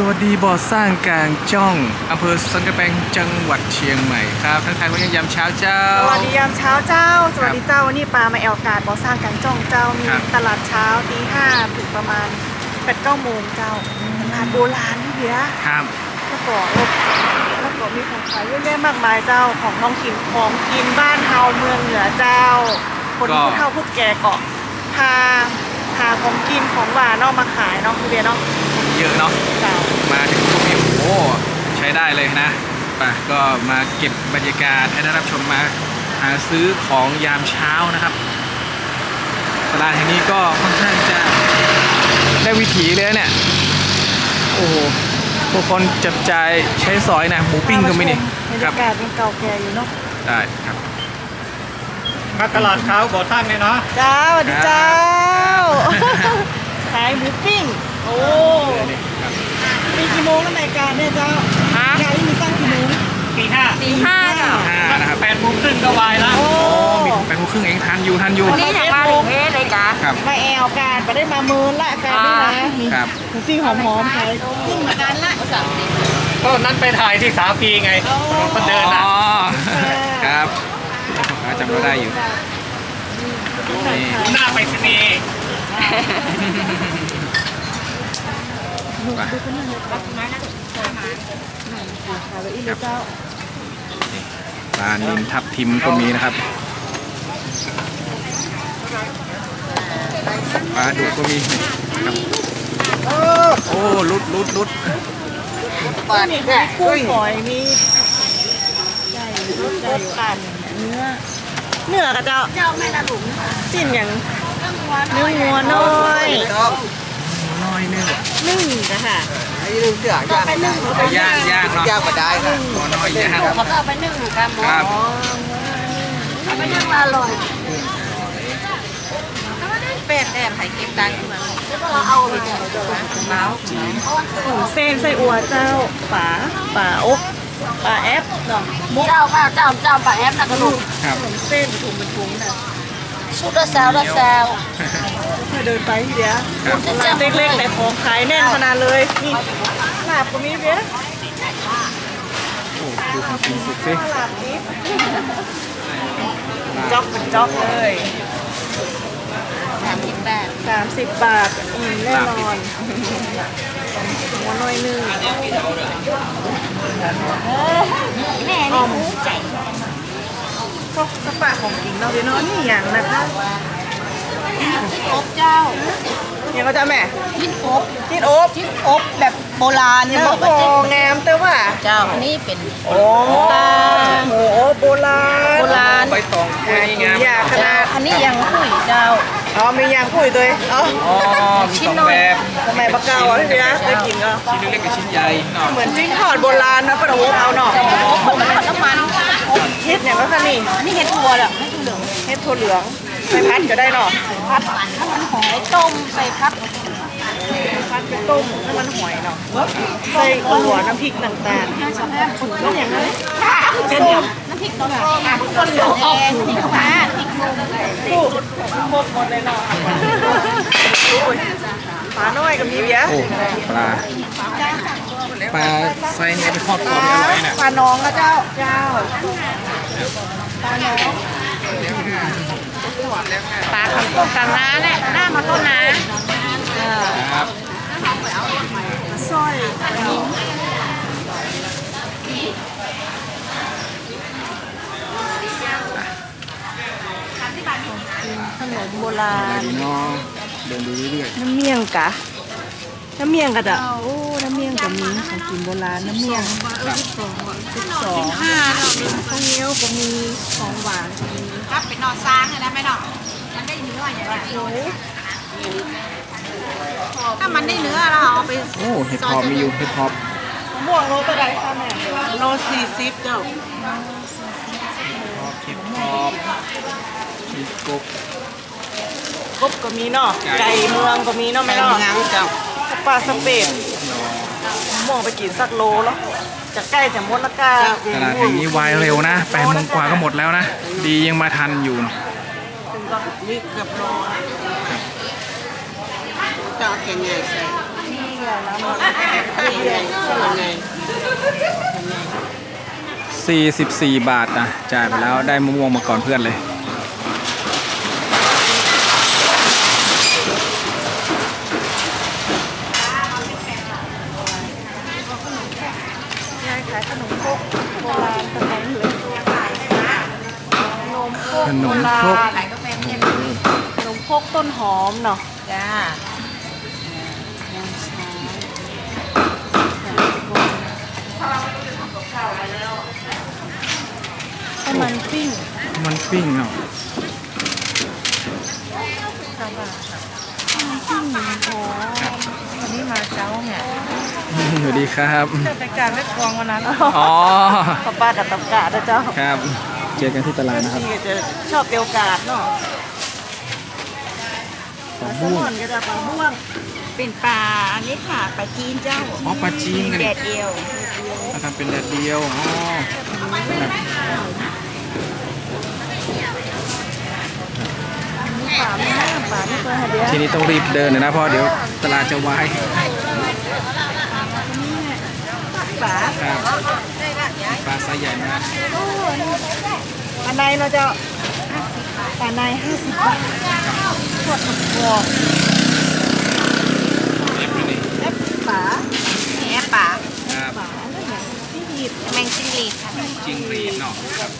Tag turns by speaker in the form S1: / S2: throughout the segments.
S1: สวัสดีบ่อสร้างกลางจ้องอำเภอสันกำแพงจังหวัดเชียงใหม่ครับทั้งทายวันนี้ยามเช้าเจ้า
S2: สวัสดียามเช้าเจ้า สวัสดีเจ้าวันนี้ปลามาแอลกาดบอสร้างกันจ้องเจ้ามี
S1: ครับ
S2: ตลาดเช้าตีห้าถึงประมาณแปดเก้าโมงเจ้าตลาดโบราณนี่เดีย
S1: ครับ
S2: แล้วก็แล้วก็มีของขายเยอะแยะมากมายเจ้าของน้องกินของกินบ้านเฮาเมืองเหนือเจ้า คน
S1: ก็
S2: ผู้เฒ่าผู้แก่เกาะพาพาของกินของหวานเนอกมาขายเนาะคือเดียเนาะ
S1: เยอะเนาะ
S2: เจ้า
S1: มาถึงตรงนี้โอ้ใช้ได้เลยนะไปก็มาเก็บบรรยากาศให้ได้รับชมมาหาซื้อของยามเช้านะครับตลาดแห่งนี้ก็ค่อนข้างจะได้วิถีเลยนะเนี่ยโอ้โหผู้คนจับจ่ายใช้สอยนะหมูปิ้งก็ไม่นี่
S2: บรร
S1: ครั
S2: ยา
S1: บ
S2: กาศยังเก่าแก่อยู่เนาะ
S1: ได้ครับ
S3: มาตลาดเช้าบ่อท่านเลยเนาะ
S2: เจ้าสวัสดีเจ้า
S1: ครับ
S2: ขายหมูปิ้ง โอ้
S1: นี่ครับ
S2: มีกี่โมงแล้วรายการเนี่ยเจ้า
S3: ฮะ
S2: งานนี้มีตั้งกี่โมง
S3: ตีห้า
S2: ตีห้าเจ้า
S1: ห้านะครับ
S3: แปดโมงครึ่งก็วายแล้ว
S2: โอ้
S1: โอ้มีแปดโมงครึ่งเองทันอยู่ทันอยู่
S2: วันนี้อยากมาถึงเทสเลยจ้ะ
S1: ครับ
S2: มาแอลการไปได้มาเมินละการนี่นะมี
S1: ครับ
S2: หมูปิ้งหอมๆขายปิ้งเหมือนกันละ
S3: ก็นัดไปถ่ายที่สามปีไงคนเดินนะ
S1: อ๋อครับพ่อค้าจำเราได้อยู่นี่
S3: หน้าไปสนีย์
S1: ไป
S2: ขาเลา
S1: นินทับทิมก็มีนะครับปลาดุกก็มีครับโอ้ลุดลุดลุด
S2: มีกุ้งฝอยมีไก่รสไก่ปั่นเนื้อเนื้อกระเจ้าเจ้าแม่ละหลุมจิ้นอย่างเนื้องัวน้อย
S1: อยนึง
S2: นึ่งนะค่ะ
S4: ลืมเสือย่าง
S2: ไปนึ่ง
S1: ย่างย่างเนาะ
S4: ย่างมาได้ค่ะ
S1: ตัวน้อยย่าง
S2: เขาก็เอาไปนึ่งกัน
S1: ครับ
S2: เอาไปนึ่งมาอร่อย
S5: เป็ดแอบไข่เก็บตังค์มา
S2: แล้วก็เราเอาไปแกงเจ้าละ
S5: เมาส์
S2: เส้นไส้อัวเจ้าป๋าป๋าอกป๋าแอปเนาะมุก
S5: เจ้าค่ะเจ้าเจ้าปลาแอปนะกระดูก
S1: ครับ
S2: เส้นถุงเป็นถุงน่ะ
S5: ชุดละแซวละแซว
S2: เคยเดินไปทีเดียว
S1: ครับ
S2: ร้านเล็กๆแต่ของขายแน่นขนาดเลยนี่ลาบก็มีเบี้ย
S1: โอ้ดูของกินสุดสิ
S2: ลาบนี้จ๊อกเป็นจ๊อกเลย
S5: สามสิบแปด
S2: สามสิบบาทอืมแน่นอนหัวหน่อยหนึง
S5: แม่
S2: อ้
S5: นี่
S2: อม พวกสปาของกินเราะเดี๋ยวเนาะนี่อย่างนะคะ
S5: ชิ้นอบเจ้า
S2: อย่าก็จะแม่
S5: ชิ้นอบ
S2: จิ้นอบ
S5: ชิ้นอบแบบโบราณ
S2: เนี่ย
S5: เน
S2: มะ
S5: อ
S2: กอกงามแต่ว่า
S5: เจ้าอันนี้เป็น
S2: โอ้โหโบราณ
S5: โบราณ
S1: ใบตองกล้ยงาม
S2: อยากขนาด
S5: อันนี้ยังคุยเจ้า
S2: อ๋อมียางคุยตัวเองอ๋อ
S1: อ๋อมีสองแบบ
S2: สมัยปะเก่าอะพี่เบียร์ได้กินก็
S1: ชิ้นเล็กกับชิ้นใหญ่เนาะ
S2: เหมือนจิ้งทอดโบราณนะปะโอ๊บเอาหน่อ
S5: อบผมมันน้ำมัน
S2: เฮ็ดเนี่ยก็ค่ะนี่
S5: อันนี้เห็ดบัวเหรอไม่ใช่เหลือง
S2: เฮ็ดถั่วเหลืองใส่พัดก็ได้เนาะ
S5: พัดถ้ามันหอยต้มใส่พัด
S2: พัดไปต้มน้ำมันหอยเนาะใส่อัวน้ำพริกต่างๆแล้วอย่างนั้น
S5: เป็นน้ำพริกต้มโคงทุกคนเหลืองแดงพริกฟ้าพริกนุ่ม
S2: ตู้หมดหมดเลยเนาะโอ้ยปลาน้อยกับมีเบียร์
S1: โอ้ปลาปลาไซส์เนี่ยเป็นทอดกรอบอร่อยน่ะ
S2: ปลาน้องนะเจ้าเจ้าปลาน้อง
S5: ปลาของต้มกลางน้าเนี่ยหน้ามาต้นน้า
S1: ครับ
S2: สร้อย ขนมโบราณ
S1: เนาะเดินดูเรื่อย
S2: น้ำเมี่ยงกะ น้ำเมี่ยงกะจ้ะโอ้ น้ำเมี่ยงกับมีของกินโบราณ น้ำเมี่ยง
S1: ๆครับ
S2: สิบสองห้าข้าวเหนียวก็มีของหวานก็มี
S5: ครับเป็นนอนซ้างเลยนะแม่เนาะมันได้เนื้ออย่างไร
S2: โอ้ย
S5: ถ้ามันได้เนื้อเราเอาไป
S1: โอ้เห็ดพอปมีอยู่เห็ดพอป
S2: ม่วงโลตัวใดคะแม่
S5: โลสี่สิบเจ้า
S1: เห็ดพอบ มีกบ
S2: กบก็มีเนาะ
S1: ไก่
S2: ไก่เมืองก็มีเนาะแม่เนาะ
S5: เจ้า
S2: สปาสเปดมะม่วงไปกินสักโลแล้วจะใกล้จะหมดและกา
S1: ตลาดแห่งนี้วายเร็วนะแปดโมงกว่าก็หมดแล้วนะ ดียังมาทันอยู่เนอะ
S2: ถึงก็
S5: นี่เกือบโลเจ้าแกงใหญ่ใส่
S2: นี่แหละนะมัน
S1: 44 บาทนะจ่ายไปแล้วได้มะม่วงมาก่อนเพื่อนเลย
S2: ยายขายขนมครกโบราณตะไคร้เหลือง ขนมครก
S1: ขนมครก
S2: โบราณขนมครกต้นหอมเนาะ
S5: จ้า
S2: ข้าวมันปิ้ง
S1: มันปิ้งเนาะ
S2: ข้าวมันปิ้งหอมวันนี้มาเช้าเนี่ย
S1: สวัสดีครับ
S2: เจอแต่การแม่กวางวันนั้น
S1: อ๋อ
S2: ป้าป้ากับตับกาดนะเจ้า
S1: ครับ เจอกันที่ตลาดนะครับ
S2: นี่ก็จะชอบเดียวกาดเนาะ
S1: ปลา
S2: แซล
S1: ม่ว
S2: ม
S1: ง
S2: อนก็จะปลาม่วง
S5: เป็นปลาอันนี้ค่ะปลาจีนเจ้า
S1: อ๋อปลาจีนกัน
S5: แด
S1: ดิ
S5: ดเดียว
S1: มาทำเป็นแดดเดียวอ๋อแบบ
S2: ปลาไม่ห้ามปลาไม่เคยหาเดียว
S1: ทีนี้ต้องรีบเดินหน่อยนะเพราะเดี๋ยวตลาดจะวาย
S2: ปลา
S1: ครับปลา ไซส์ใหญ่มาก
S2: ปลาในเราจะปลาในห้าสิบบาททอดมันกรอบ
S1: เอฟนี่
S2: แอปปลา
S5: แหนปลา
S1: ครับ
S2: ปลาอะไรอย่างที่หยิบ
S5: แมงจิ้งหรีดค่ะ
S1: จิงหรีดเนาะครับ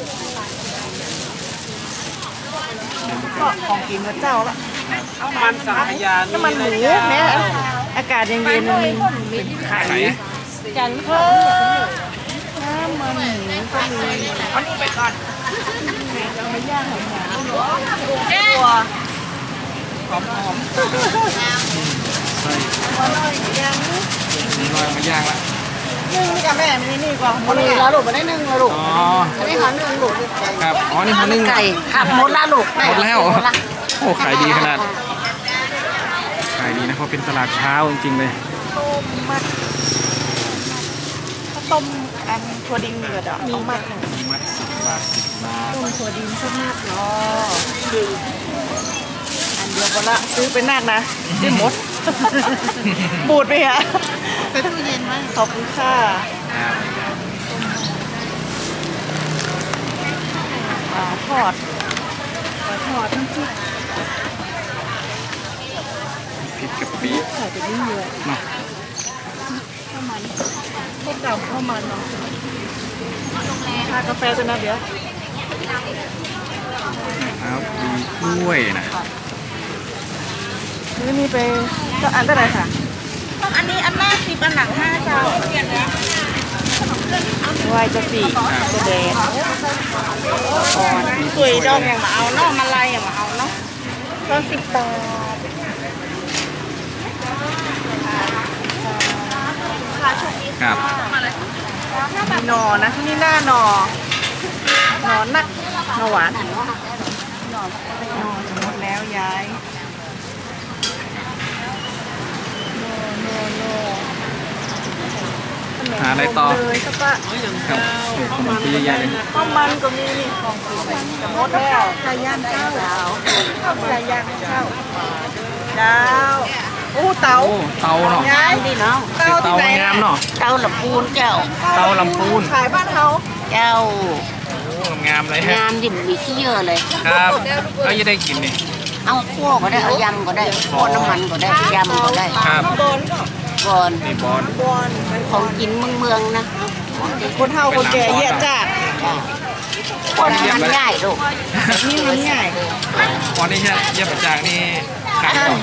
S2: ก็ของกินพระเจ้าละ
S3: มันสายยา
S2: น้ำมันหมูแม้อากาศเย็นๆมันเป็นไข่กันเพิ่ม มันหมูก็มีเอานี่ไปก่อนเอามาย่างหอมๆตัว
S1: หอมหอมใส่
S2: อร่อยย่าง
S1: มีรอยมาย่างละ
S2: นึ่งกับแม่ไม่นี่ก่อนมันนี่แล้วลูกมันได้นึ่งแล้วลูก
S1: อ๋อ
S2: อันนี้เขานึ่งลูก
S1: ครับอ๋อนี่มันนึ่ง
S2: ไก่ขับหมดละลูก
S1: หมดแล้วโอ้ขายดีขนาดขายดีนะเพราะเป็นตลาดเช้าจริงๆเลย
S2: ต้มมัดข้าวต้มอันถั่วดินเหลือดอะมีมัดหนึ่ง
S1: มีมัดสิบบาทสิบบาท
S2: ต้มถั่วดินสักมัดเนาะอันเดียวพอละซื้อไปนักนะซื้อหมด บูดไปฮะ
S5: ใส่ตู้เย็นไหม
S2: ขอบคุณค่ะ
S1: ครับ
S2: ปลาทอดปลาทอดน้ำพริก
S1: พริกกะปิ
S2: ใส่ไปนี่เลย
S1: เนาะ
S2: ข้าวมัน ข้าวเก่าข้าวมันเนาะทานกาแฟตัวนะเดี๋ยว
S1: ครับมีกล้วยนะ
S2: นี่มีไปก็อันเท่าไหร่ค่ะ
S5: อันนี้อันหน้าสิบอันหลังห้าเจ้า
S2: วายจะสี่จะแดง
S5: สวยดองอย่างมาเอาเนาะมาลายอย่างมาเอาเนาะตอนสิบบาท
S1: ครับ
S2: มีหนอนะที่นี่หน้าหนอหนอนักหนอหวานหนอจะหมดแล้วยายโนโนโนขนม
S1: หาอะไรต่อ
S2: เลยครับป้า
S1: ครับโอ้ขนมปีใหญ่ๆเลย
S2: ข้าวมันก็มีนี่ของกินจะหมดแล้วไก่ย่างเจ้าดาวไก่ย่างเจ้าดาว โอ้เตา
S1: โอ้เตาเนาะ
S2: ยาย
S5: นี่เนาะ
S2: เตา
S1: เตา
S2: ที่ไหน
S1: งามเนาะ
S5: เจ้าลำพูนเจ้า
S1: เตาลำพูน
S2: ขายบ้านเฮา
S5: เจ้า
S1: โอ้งามเลยฮะ
S5: งามดิบมีขี้เยอะเลย
S1: ครับแล้วจะได้กินนี่
S5: เอาคั่วก็ได้เอายำก็ได้คั่วน้ำมันก็ได้ยำก็ได้
S1: ครับ
S2: บอลก็
S5: ก่อน
S1: นี่บอล
S2: บอลเป็น
S5: ของกินเมืองเมืองๆนะ
S2: คนเฮาคนแก่เหี้ยจัด
S5: คนมันง่ายลูก
S2: นี่มันง่าย
S1: บอลนี่ใช่เยี่ยมจากนี่ ขายก่อน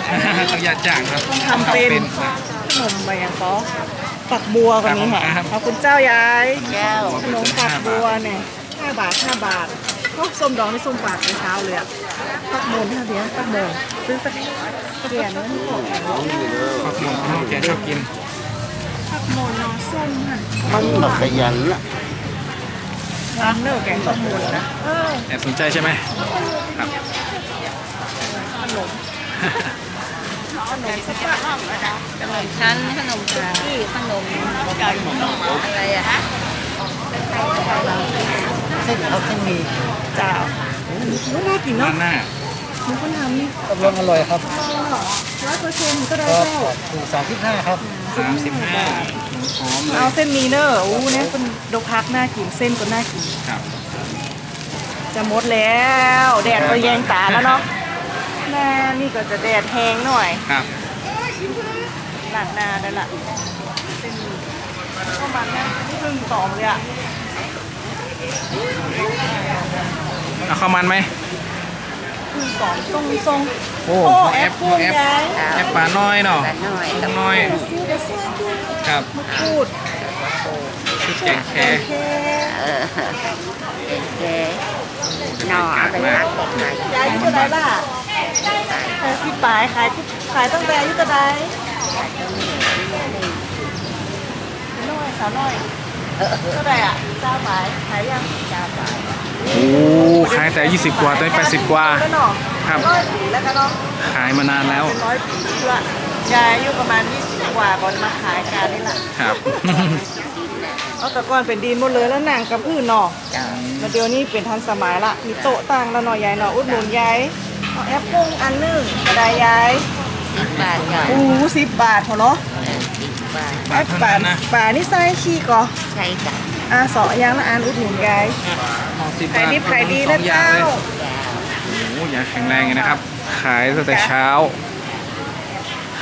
S1: ต้องยาจ่างครับ
S2: ทำเป็น
S1: นะ
S2: ขนมอะไรอย่างก็ฝักบัวกันนี้
S1: ครั
S2: ค่ะ
S1: บ
S2: ขอบคุณเจ้ายาย
S5: เจ้า
S2: ขนมฝักบัวเนี่ยห้าบาทห้าบาทโอ้ส้มดองนี่ส้มปากในเช้าเลยอะปักโมนเท่าเดียวปักโมนซื้อสักเกลี่ยเนื้อนี่ก่อน
S1: ฟักหมดน้องแกชอบกิน
S2: ปักโมนนอส้มค่ะ
S4: มันแบบขยันละ
S2: ร้านเนื้อแกงปักโมนนะเออ
S1: แอบสนใจใช่ไหมครับ
S2: ขนม ขนมสักปะ
S5: ขนมชั้นขนมที่ขนมอะไรอะฮะ
S4: เส้นเขาเส้นมี
S2: จ้าโอ้น่ากินเนาะ
S1: นหน้า
S2: มีคนทำนี่
S4: กำลังอร่อยครับ
S2: ร้อยเปอร์เซ็นต์ก็ได้
S4: ก็
S2: เจ้า
S4: ถูกสามสิบห้าครับ
S2: สา
S1: มสิบห้าหอมเล
S2: เอาเส้นมีเนอร์อู้เนี่ยเป็นดกพักน่ากินเส้นก็น่ากิน
S1: ครับ
S2: จะหมดแล้ว แดดก็แยงตาแล้วเนาะ หน้านี่ก็จะแดดแห้งหน่อย
S1: ครับ
S2: หลังหน้าได้ละเส้นหมีก็มันนะครึ่งต่อมเลยอะ
S1: เอาข้าวมันไหม
S2: ครึ่งต่อมทรงทรง
S1: โอ้
S2: โอ้
S1: แอ
S2: แอ
S1: ป
S2: ปพูด
S1: แอป
S2: ยาย
S1: แอปปลาน้อยเนาะ
S4: หน่อย
S1: ปลาน้อย
S2: ซื้อเดี๋ยวซื้อด้วย
S1: ครับ
S2: พูด
S1: ชุดแกงแค่
S2: โอเค
S4: เออเป็นแก หน่อเอาไปพักตกไหน
S2: ยายอายุเท่าไหรล่ะแปดสิบปลายขายขายตั้งแต่อายุเท่าไหรน้อยสาวน้อยเท่าไหรอะเจ้าหมายขายยังเจ้าหมาย
S1: โอ้ขายแต่ 20 กว่าตอนนี้80 กว่า
S2: แล้วเนาะ
S1: ครับ
S2: ร้อยปีแล้วกันเนาะ
S1: ขายมานานแล้ว
S2: เป็นร้อยปีด้วยยายอายุประมาณ20กว่าก่อนมาขายการนี่แหละ
S1: ครับ
S2: เอาแต่ก่อนเป็นดินหมดเลยแล้วหนังกับอื่นเนาะแล้วเดี๋ยวนี้เป็นทันสมัยละ มีโต๊ะตั้งแล้วเนาะยายเนาะอุดหนุนยายเอาแอปปุ้งอันหนึงกระดาษยาย
S4: สิบบาทหน่อย
S2: อู้สิบบาทเหรอ
S4: สิบบาท
S1: บาทเท่านั้นนะ
S2: บาทนี่ไส้ขี้ก่อ
S4: ใช่จ้ะ
S2: อะสองอย่างละอันอุดหนุนยาย
S1: เอาสิบ
S2: ขาย
S1: บาท
S2: ดิบขายดี
S1: สอ
S2: นะ
S1: งอย่า
S2: เจ้าง
S1: เลยโอ้ยางแข็งแรงเลยนะครับ ขายตั้งแต่เช้า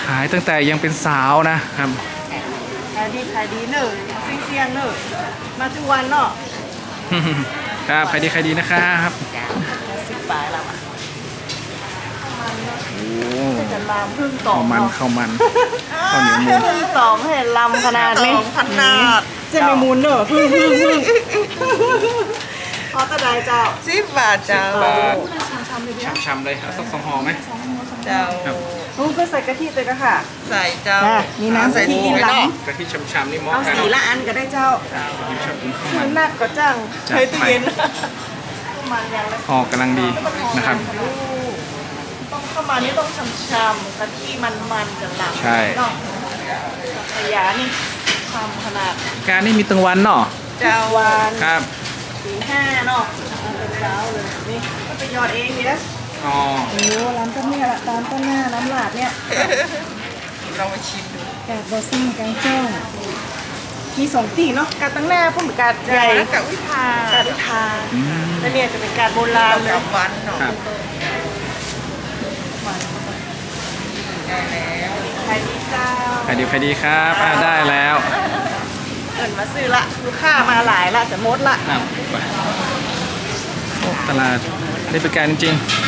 S1: ขายตั้งแต่ยังเป็นสาวนะครับ
S2: ขายดีขายดีเนอะ เสี่ยงๆเนอะมาทุกวันเนาะ
S1: ครับใครดีใครดีนะครับ
S2: สิบบาทละข้าวมันเนาะ
S1: โอ้
S2: จะลามพึ่งต่อ
S1: ข้าวมันข้าวมันข้าวเหนียวมูน
S2: พึ่งต่อมเห็นลำขนาดนี้
S5: ขนาดเจะ
S2: ไม่มูนเนอะพึ่งพึ่งพึ่งพอตะไดเจ้า
S5: สิบบาทเจ้า
S1: บาท
S2: ทำเลยดิ
S1: ช้ำๆเลยเอาสักสองห่อไหม
S5: เจ้า
S2: ลูกก็ใส่กะทิเลยก็ค่ะ
S5: ใส่เจ้า
S2: อะนี่นะ
S5: ใส่
S2: ที่
S5: ถุง
S2: กิน
S5: ไว้
S2: หลัง
S5: เนาะ
S1: กะทิช้ำๆนี่เหมอ
S2: เอา
S1: กัน
S2: สีละอันก็ได้เจ้า
S1: ผมชอบกินข้าว
S2: มั
S1: มัน
S2: นหนักก็จัง
S1: จัด
S2: ใช้ตู้
S1: ไป
S2: เย็นมันอย่างละ
S1: ห่อกำลังดีนะครับ
S2: ต้องเข้ามานี่ต้องช้ำๆกะทิมันๆกับหลัง
S1: ใช่
S2: เนาะขยานี่ทำขนาด
S1: การนี่มีตังวันเนาะ
S2: เจ้าวัน
S1: ครับ
S2: สี่ห้าเนาะเอาเป็นเช้าเลยนี่ก็ไปหยอดเองนี่นะ
S1: อ๋อ
S2: โอ้ร้านต้นเนี่ยละร้านต้นหน้าน้ำหลาดเนี่ย
S5: เรามาชิมดู
S2: กาดบอซิ่งกางจ้องมีสองตีเนาะกาดตั้งหน้าพุ่มกาดใหญ่
S5: แล้วกับวิทากา
S2: ดทา
S1: อืม
S2: แล้วเนี่ยจะเป็นกาดโบราณเลย
S5: กับวันเนาะ
S1: ครับ
S5: ได้แล้ว
S2: ใครดีเจ้า
S1: ใครดีใครดีครับอ่าได้แล้ว
S2: เอินมาซื้อละลูกค้ามาหลายละจะหมดละ
S1: ครับไปโอ้ตลาดได้บริการจริงๆ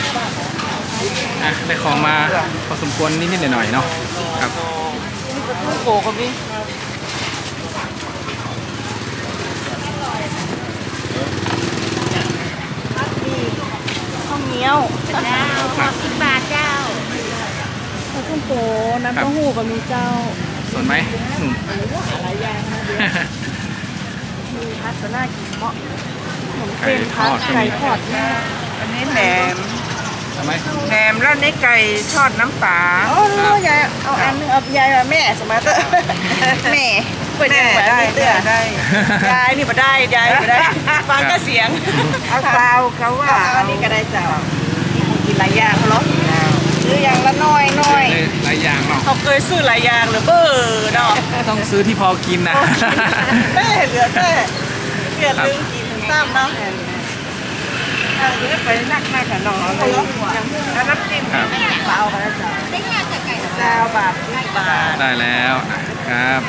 S1: อะได้ของมาพอสมควรนิดๆหน่อยๆเนาะครับ
S2: นี่ก็ตู้โกก็มีพัดมีข้าวเหนียว
S4: เจ้าขอสิบบาทเจ้า
S2: ข้าวต้มโตน้ำเต้าหู้ก็มีเจ้า
S1: ส่วนไหมหนุ่ม
S2: หลายอย่างนะเดี๋ยวมีพัดก็น่ากินเหมาะขนมเส้นพัด
S1: ไก่
S2: ไก่
S1: ท
S2: ท
S1: อ
S2: อ
S1: ด
S2: ดแม่
S5: อันนี้แหนม
S1: ทำไหม
S5: แหนมแล้วนี่ไก่ทอดน้ำปลา
S2: อ๋อๆยายเอาอันหนึงเอายายมาแม่สมาเตอร์แม่เปิด
S5: แม่
S2: ยังแบบ
S5: ได้
S2: นี้เตื้อ
S5: ได้
S2: ยายนี่มาได้ยายมาได้ฟังก็เสียง
S5: เอาเปล่าเขาว่า
S2: เอาอันนี้ก็ได้เจ้านี่มึงกินหลายอย่างเขาเหรอซื้ออย่างละน้อยน้อย
S1: ได้หลายอย่างเนาะ
S2: เขาเคยซื้อหลายอย่างหรือเบอร์เนาะ
S1: ต้องซื้อที่พอกินนะ
S2: แม่เหลือแค่เกลียดลืมกินซ้ำเนาะ
S5: เอาเดี๋ยวไปนักหน้ากับน้องเลยแล้วน้ำจิ้ม
S1: ครับ
S2: เปล่าไปแล้วจ้าเจ้าบาทสิบบาท
S1: ได้แล้วครับ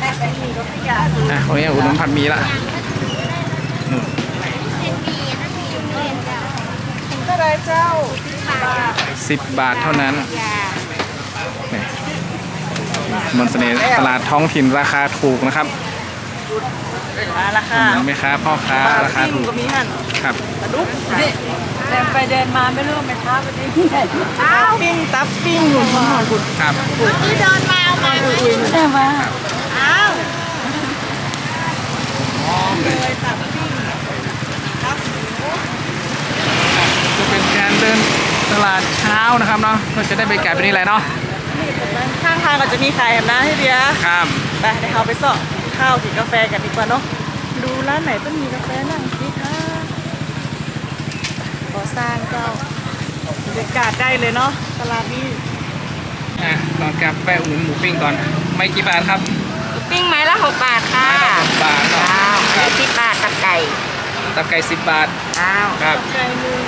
S2: แต่มีรถขยะ
S1: อะวันนี้อุดหนุนผัดหมีละนู่น
S2: ก็ได้เจ้า
S1: สิบบาทเท่านั้นนี่มนต์เสน่ห์ตลาดท้องถิ่นราคาถูกนะครับ
S2: มาละค่ะ
S1: เห็นไหมครับพ่อค้า
S2: ปลา
S1: ราคา
S2: ปิ้ง
S1: ถูก
S2: ก็มีหั่น
S1: ครับ
S2: ปลาดุก
S5: เดินไปเดินมาไม่รู้ไหมค้าไปที่
S2: อ้าวปิ้งตับปิ้งหุ่นหอนหุ่น
S1: ครับ
S5: ที่เดินมามา
S2: ใช่ไหม
S5: อ้าว
S2: เลยตับปิ้ง
S1: จะเป็นการเดินตลาดเช้านะครับเนาะก็จะได้บรรยากาศแบบนี้แหละเนาะ
S2: นี่ตรงนั้นข้างทางก็จะมีขายแบบนะให้เบียร์
S1: ครับ
S2: ไปเดี๋ยวเราไปเสาะ ข้าวกินกาแฟกันดีกว่าเนาะดูร้านไหนต้องมีกาแฟนั่งสิคะก่อสร้างเจ้าบรรยากาศได้เลยเนาะตลาดนี้
S1: อะก่อนกลับแวะอุดหนุนหมูปิ้งก่อน ไม่กี่บาทครับ
S4: ปิ้งไม้ละหกบาทค่ะ
S1: บาทเนาะ
S4: อ้าว
S1: ค
S4: อัน
S1: รับ
S4: นี้สิบบาทตับไก่
S1: ตับไก่สิบบาท
S4: อ้าว
S1: ครับ
S2: ไก่หนึ่ง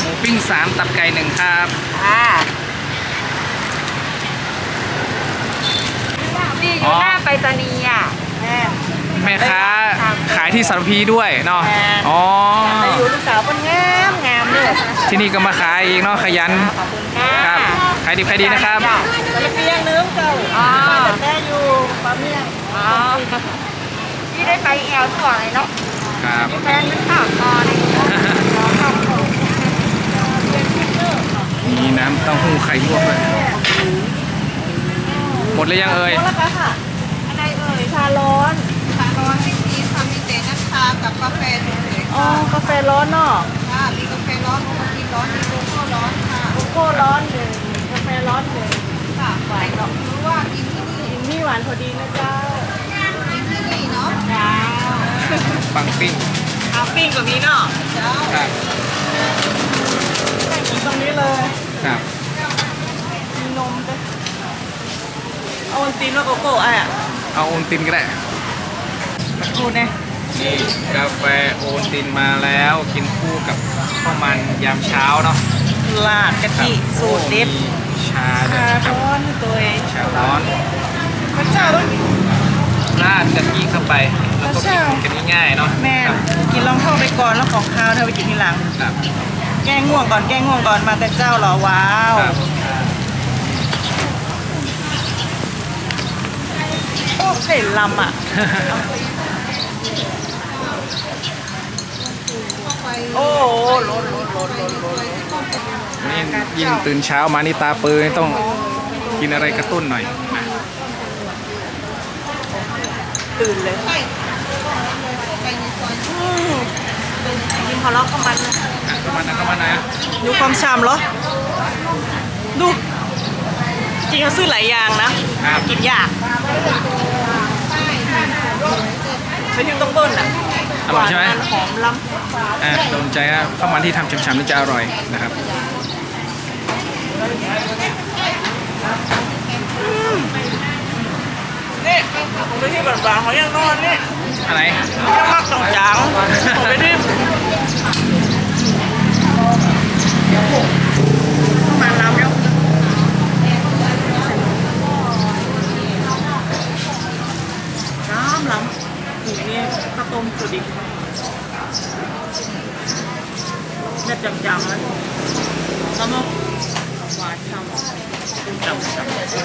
S1: หมูปิ้งสามตับไก่หนึ่งครับ
S4: ค่ะ นี่อยู่หน้าไปรษณีย์อะ
S2: แม่
S1: แม่ค้าขายที่สารพีด้วยเนาะ
S2: แม่
S1: อ๋อ
S2: แต่อยู่ลูกสาวเป็นงามงามเลย
S1: ที่นี่ก็มาขายเองเนาะขยัน
S4: ขอบคุณค่ะ
S1: ครับขายดีขายดีนะครับ
S2: ตะเพียงนึงเจ้า
S4: อ๋อ
S2: แต่แม่อยู่ปลาเมียง
S4: อ๋อพี่ได้ไปแอลตัวอะไรเนาะ
S1: ครับ
S4: แฟนเป็นข่าวตอนเลย
S1: มีน้ำเต้าหู้ไข่ลวกเลยห มดเลยยังเอ่ย
S2: แล้วก็ค่ะ
S4: อะไรเอ่ย
S2: ชาร้อน
S5: ชาร้อนไม่มีค่ะมีแต่น้ำชากับกาแฟเฉยๆ
S2: อ๋อกาแฟร้อนเนาะ
S5: ค่ะมีกาแฟร้อนโอวัลตินร้อนมีโกโก้ร้อนค่ะ
S2: โกโก้ร้อนหนึ่งกาแฟร้อนหนึ่ง
S5: ค่ะหวานดอกรู้ว่ากินที่นี่
S2: กินนี่หวานพอดีนะเจ้า
S5: กินที่นี่เนาะ
S2: จ้า
S1: ปังปิ้ง
S2: เอาปิ้งกว่านี้เนาะ
S5: เจ้า
S1: ครับ
S2: แต่งตรงนี้เลย
S1: ครับ
S2: มีนมด้วย เอาวันตีนแล้วโกโก้อะ
S1: เอาโอนตินก็ได้
S2: ดูเนี่ย
S1: นี่กาแฟโอนตินมาแล้วกินคู่กับข้าวมันยามเช้าเนาะ
S2: ลาดกะทิสูตรเด็ด
S1: โอ้มีชาด้วย
S2: ชา
S1: นะครับ
S2: ร้อนตัวเอง
S1: ชาร้อน
S2: พระเจ้าต้อง
S1: ราดกะทิเข้าไปแล้วก็
S2: ใช่
S1: กินกันง่ายๆเนาะ
S2: แม่
S1: ครับ
S2: กินลองเข้าไปก่อนแล้วของข้าวเธอไปกินทีหลัง
S1: ครับ
S2: แก้ง่วงก่อนแก้ง่วงก่อนมาแต่เจ้าเหรอว้าว
S1: ครับ
S2: อ้เห็นลำอะโอ้โหล้นล้นล้นล้นล้น
S1: นี่ยิ่งตื่นเช้ามานี่ตาเปือยต้องกินอะไรกระตุ้นหน่อยนะ
S2: ตื่นเลย
S5: ไปในซอย
S2: อืมกินพอแล้วก็มัน
S1: อะเข้ามานะเข้ามานะ
S2: ดูความชามเหรอ ดูจริงเขาซื้อหลายอย่างนะ
S1: ครับ
S2: กินยาก ไม่ถึงต้องเบิ้ลอะ
S1: อร่อยใช่ไหม
S2: วานนหอมล้
S1: อะโดนใจครับข้าวมันที่ทำฉ่ำๆนี่จะอร่อยนะครับำ
S2: นี่ผมไปที่บ้านๆเขายังนอนนี่
S1: อะไร
S2: ยังมักต้องจางผมไปที่มาล้ำแล้วล้ำล้ำหู นี่ข้าวต้มสุดดิบแบบจำๆเลยแล้วมั้งหวานฉ่ำจำ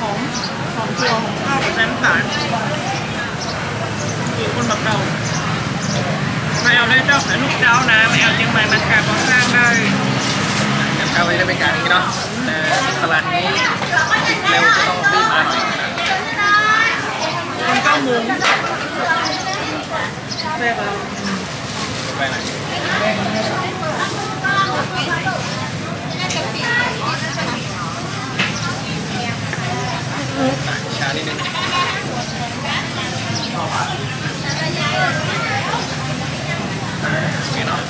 S2: ของของตัวของข้าวกับน้ำตาลมีคนมาเก่าม่เอาได้เจ้าแต่ลูกเจ้านะไม่เอาเชียงใหม่มันกายเป็นสร้างได้
S1: กัขาไปได้เป็นการนี้เนาะแตลาดนี้เร็วก็ต้องรีบมาหน่อย
S2: คนเก้าโมงแม่เรา
S1: ไปไหนานิดนึงโอเคเนาะ